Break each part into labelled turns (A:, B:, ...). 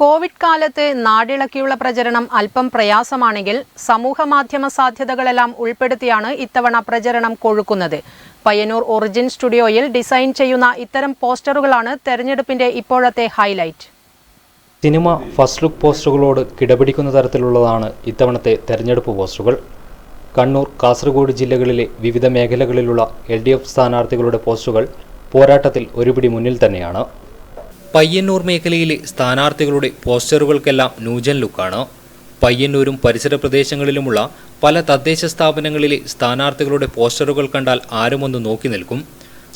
A: Covid കാലത്ത് നാടിളക്കിയുള്ള പ്രചരണം അല്പം പ്രയാസമാണെങ്കിൽ സമൂഹമാധ്യമ സാധ്യതകളെല്ലാം ഉൾപ്പെടുത്തിയാണ് ഇത്തവണ പ്രചരണം കൊഴുക്കുന്നത്. പയ്യന്നൂർ ഒറിജിൻ സ്റ്റുഡിയോയിൽ ഡിസൈൻ ചെയ്യുന്ന ഇത്തരം പോസ്റ്ററുകളാണ് തെരഞ്ഞെടുപ്പിന്റെ ഇപ്പോഴത്തെ ഹൈലൈറ്റ്.
B: സിനിമ ഫസ്റ്റ് ലുക്ക് പോസ്റ്ററുകളോട് കിടപിടിക്കുന്ന തരത്തിലുള്ളതാണ് ഇത്തവണത്തെ തെരഞ്ഞെടുപ്പ് പോസ്റ്ററുകൾ. കണ്ണൂർ കാസർഗോഡ് ജില്ലകളിലെ വിവിധ മേഖലകളിലുള്ള എൽ ഡി എഫ് സ്ഥാനാർത്ഥികളുടെ പോസ്റ്ററുകൾ പോരാട്ടത്തിൽ ഒരുപിടി മുന്നിൽ തന്നെയാണ്. പയ്യന്നൂർ മേഖലയിലെ സ്ഥാനാർത്ഥികളുടെ പോസ്റ്ററുകൾക്കെല്ലാം ന്യൂജൻ ലുക്കാണ്. പയ്യന്നൂരും പരിസര പ്രദേശങ്ങളിലുമുള്ള പല തദ്ദേശ സ്ഥാപനങ്ങളിലെ സ്ഥാനാർത്ഥികളുടെ പോസ്റ്ററുകൾ കണ്ടാൽ ആരുമൊന്ന് നോക്കി നിൽക്കും.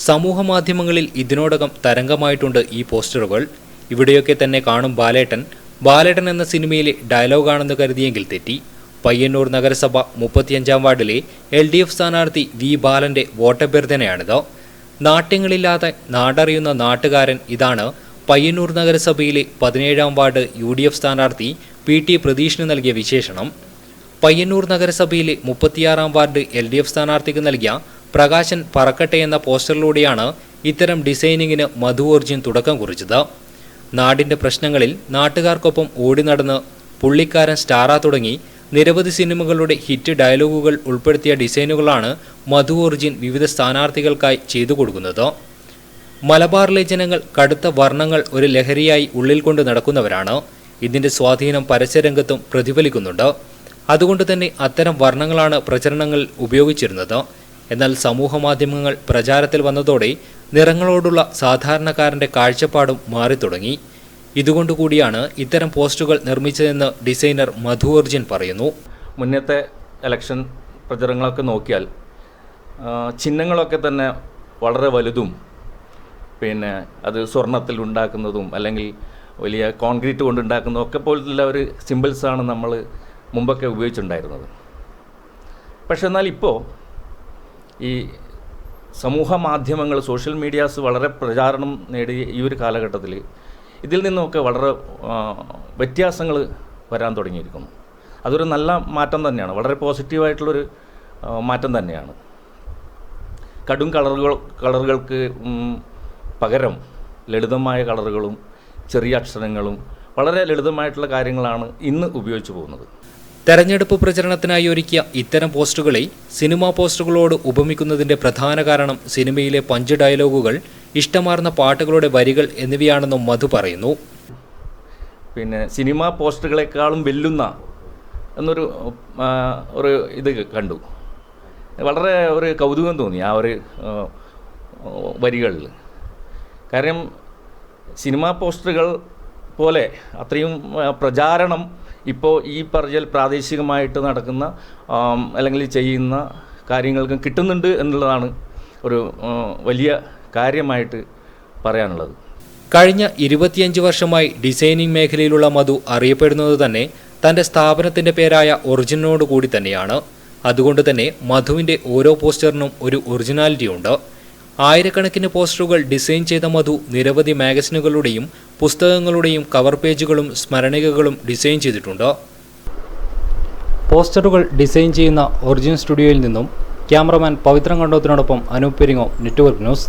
B: സമൂഹ മാധ്യമങ്ങളിൽ ഇതിനോടകം തരംഗമായിട്ടുണ്ട് ഈ പോസ്റ്ററുകൾ. ഇവിടെയൊക്കെ തന്നെ കാണും ബാലേട്ടൻ. ബാലേട്ടൻ എന്ന സിനിമയിലെ ഡയലോഗാണെന്ന് കരുതിയെങ്കിൽ തെറ്റി. പയ്യന്നൂർ നഗരസഭ മുപ്പത്തിയഞ്ചാം വാർഡിലെ എൽ ഡി എഫ് സ്ഥാനാർത്ഥി വി ബാലന്റെ വോട്ടഭ്യർത്ഥനയാണിത്. നാട്യങ്ങളില്ലാതെ നാടറിയുന്ന നാട്ടുകാരൻ ഇതാണ് പയ്യന്നൂർ നഗരസഭയിലെ പതിനേഴാം വാർഡ് യു ഡി എഫ് സ്ഥാനാർത്ഥി പി ടി പ്രതീഷിന് നൽകിയ വിശേഷണം. പയ്യന്നൂർ നഗരസഭയിലെ മുപ്പത്തിയാറാം വാർഡ് എൽ ഡി എഫ് സ്ഥാനാർത്ഥിക്ക് നൽകിയ പ്രകാശൻ പറക്കട്ടെ എന്ന പോസ്റ്ററിലൂടെയാണ് ഇത്തരം ഡിസൈനിങ്ങിന് മധു ഓർജിൻ തുടക്കം കുറിച്ചത്. നാടിന്റെ പ്രശ്നങ്ങളിൽ നാട്ടുകാർക്കൊപ്പം ഓടി നടന്ന് പുള്ളിക്കാരൻ സ്റ്റാറ തുടങ്ങി നിരവധി സിനിമകളുടെ ഹിറ്റ് ഡയലോഗുകൾ ഉൾപ്പെടുത്തിയ ഡിസൈനുകളാണ് മധു ഓർജിൻ വിവിധ സ്ഥാനാർത്ഥികൾക്കായി ചെയ്തു കൊടുക്കുന്നത്. മലബാറിലെ ജനങ്ങൾ കടുത്ത വർണങ്ങൾ ഒരു ലഹരിയായി ഉള്ളിൽ കൊണ്ട് നടക്കുന്നവരാണ്. ഇതിന്റെ സ്വാധീനം പരസ്യരംഗത്തും പ്രതിഫലിക്കുന്നുണ്ട്. അതുകൊണ്ട് തന്നെ അത്തരം വർണങ്ങളാണ് പ്രചരണങ്ങൾ ഉപയോഗിച്ചിരുന്നത്. എന്നാൽ സമൂഹ മാധ്യമങ്ങൾ പ്രചാരത്തിൽ വന്നതോടെ നിറങ്ങളോടുള്ള സാധാരണക്കാരന്റെ കാഴ്ചപ്പാടും മാറി മാറിത്തുടങ്ങി ഇതുകൊണ്ടുകൂടിയാണ് ഇത്തരം പോസ്റ്റുകൾ നിർമ്മിച്ചതെന്ന് ഡിസൈനർ മധു അർജുൻ പറയുന്നു.
C: മുന്നത്തെ ഇലക്ഷൻ പ്രചരണങ്ങളൊക്കെ നോക്കിയാൽ ചിഹ്നങ്ങളൊക്കെ തന്നെ വളരെ വലുതും പിന്നെ അത് സ്വർണത്തിൽ ഉണ്ടാക്കുന്നതും അല്ലെങ്കിൽ വലിയ കോൺക്രീറ്റ് കൊണ്ട് ഉണ്ടാക്കുന്നതും ഒക്കെ പോലുള്ള ഒരു സിമ്പിൾസാണ് നമ്മൾ മുമ്പൊക്കെ ഉപയോഗിച്ചിട്ടുണ്ടായിരുന്നത്. പക്ഷെ എന്നാൽ ഇപ്പോൾ ഈ സമൂഹ മാധ്യമങ്ങൾ സോഷ്യൽ മീഡിയാസ് വളരെ പ്രചാരണം നേടിയ ഈ ഒരു കാലഘട്ടത്തിൽ ഇതിൽ നിന്നൊക്കെ വളരെ വ്യത്യാസങ്ങൾ വരാൻ തുടങ്ങിയിരിക്കുന്നു. അതൊരു നല്ല മാറ്റം തന്നെയാണ്. വളരെ പോസിറ്റീവായിട്ടുള്ളൊരു മാറ്റം തന്നെയാണ്. കടും കളറുകൾ കളറുകൾക്ക് പകരം ലളിതമായ കളറുകളും ചെറിയ അക്ഷരങ്ങളും വളരെ ലളിതമായിട്ടുള്ള കാര്യങ്ങളാണ് ഇന്ന് ഉപയോഗിച്ചു പോകുന്നത്.
B: തെരഞ്ഞെടുപ്പ് പ്രചരണത്തിനായി ഒരുക്കിയ ഇത്തരം പോസ്റ്ററുകളെ സിനിമാ പോസ്റ്ററുകളോട് ഉപമിക്കുന്നതിന്റെ പ്രധാന കാരണം സിനിമയിലെ പഞ്ച് ഡയലോഗുകൾ ഇഷ്ടമാർന്ന പാട്ടുകളുടെ വരികൾ എന്നിവയാണെന്നും മധു പറയുന്നു.
C: പിന്നെ സിനിമാ പോസ്റ്ററുകളെക്കാളും വെല്ലുന്ന എന്നൊരു ഒരു ഇത് കണ്ടു. വളരെ ഒരു കൗതുകം തോന്നി ആ ഒരു വരികളിൽ കാര്യം സിനിമാ പോസ്റ്ററുകൾ പോലെ അത്രയും പ്രചാരണം ഇപ്പോൾ ഈ പറഞ്ഞാൽ പ്രാദേശികമായിട്ട് നടക്കുന്ന അല്ലെങ്കിൽ ചെയ്യുന്ന കാര്യങ്ങൾക്കും കിട്ടുന്നുണ്ട് എന്നുള്ളതാണ് ഒരു വലിയ കാര്യമായിട്ട് പറയാനുള്ളത്.
B: കഴിഞ്ഞ ഇരുപത്തിയഞ്ച് വർഷമായി ഡിസൈനിങ് മേഖലയിലുള്ള മധു അറിയപ്പെടുന്നത് തന്നെ തന്റെ സ്ഥാപനത്തിന്റെ പേരായ ഒറിജിനോട് കൂടി തന്നെയാണ്. അതുകൊണ്ട് തന്നെ മധുവിന്റെ ഓരോ പോസ്റ്ററിനും ഒരു ഒറിജിനാലിറ്റി ഉണ്ട് ആയിരക്കണക്കിന് പോസ്റ്ററുകൾ ഡിസൈൻ ചെയ്ത മധു നിരവധി മാഗസിനുകളുടെയും പുസ്തകങ്ങളുടെയും കവർ പേജുകളും സ്മരണികകളും ഡിസൈൻ ചെയ്തിട്ടുണ്ട്. പോസ്റ്ററുകൾ ഡിസൈൻ ചെയ്യുന്ന ഒറിജിൻ സ്റ്റുഡിയോയിൽ നിന്നും ക്യാമറമാൻ പവിത്രൻ കണ്ടോത്തിനോടൊപ്പം അനൂപ് പെരിങ്ങോ നെറ്റ്വർക്ക് ന്യൂസ്.